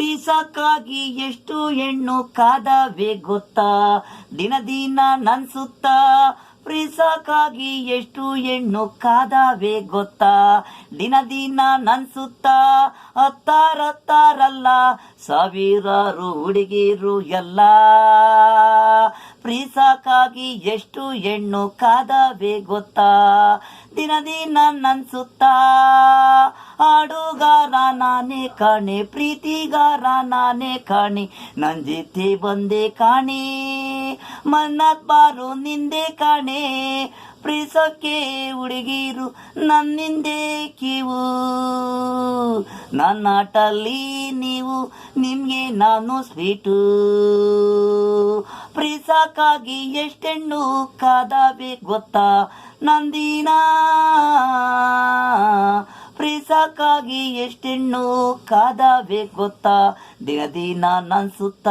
ಪ್ರೀಸಕ್ಕಾಗಿ ಎಷ್ಟು ಹೆಣ್ಣು ಕಾದವೆ ಗೊತ್ತಾ? ದಿನ ದಿನ ನನ್ಸುತ್ತ? ಪ್ರೀಸಕ್ಕಾಗಿ ಎಷ್ಟು ಹೆಣ್ಣು ಕಾದವೆ ಗೊತ್ತಾ? ದಿನ ದಿನ ನನ್ಸುತ್ತ? ಹತ್ತಾರತ್ತಾರಲ್ಲ ಸಾವಿರಾರು ಹುಡುಗಿರು ಎಲ್ಲ. ಪ್ರೀಸಕ್ಕಾಗಿ ಎಷ್ಟು ಹೆಣ್ಣು ಕಾದವೆ ಗೊತ್ತಾ? ದಿನ ದಿನ ನನ್ ಸುತ್ತ ಹಾಡುಗಾರ ನಾನೇ ಕಾಣೆ, ಪ್ರೀತಿಗಾರ ನಾನೇ ಕಾಣೆ ನನ್ನ ಬಂದೆ ಕಾಣೆ, ಮನ್ನತ್ ಬಾರು ನಿಂದೆ ಕಾಣೆ ಪ್ರೀಸಕ್ಕೆ ಹುಡುಗಿರು ನನ್ನಿಂದೆ ಕಿವು. ನನ್ನಾಟಲ್ಲಿ ನೀವು, ನಿಮ್ಗೆ ನಾನು ಸ್ವೀಟು. ಪ್ರೀಸಕ್ಕಾಗಿ ಎಷ್ಟೆಣ್ಣು ಕಾದಬೇಕು ಗೊತ್ತಾ, ನಂದಿನ. ಪ್ರೀಸಕ್ಕಾಗಿ ಎಷ್ಟೆಣ್ಣು ಕಾದವೆ ಗೊತ್ತಾ ದಿನ ದಿನ ನನ್ ಸುತ್ತ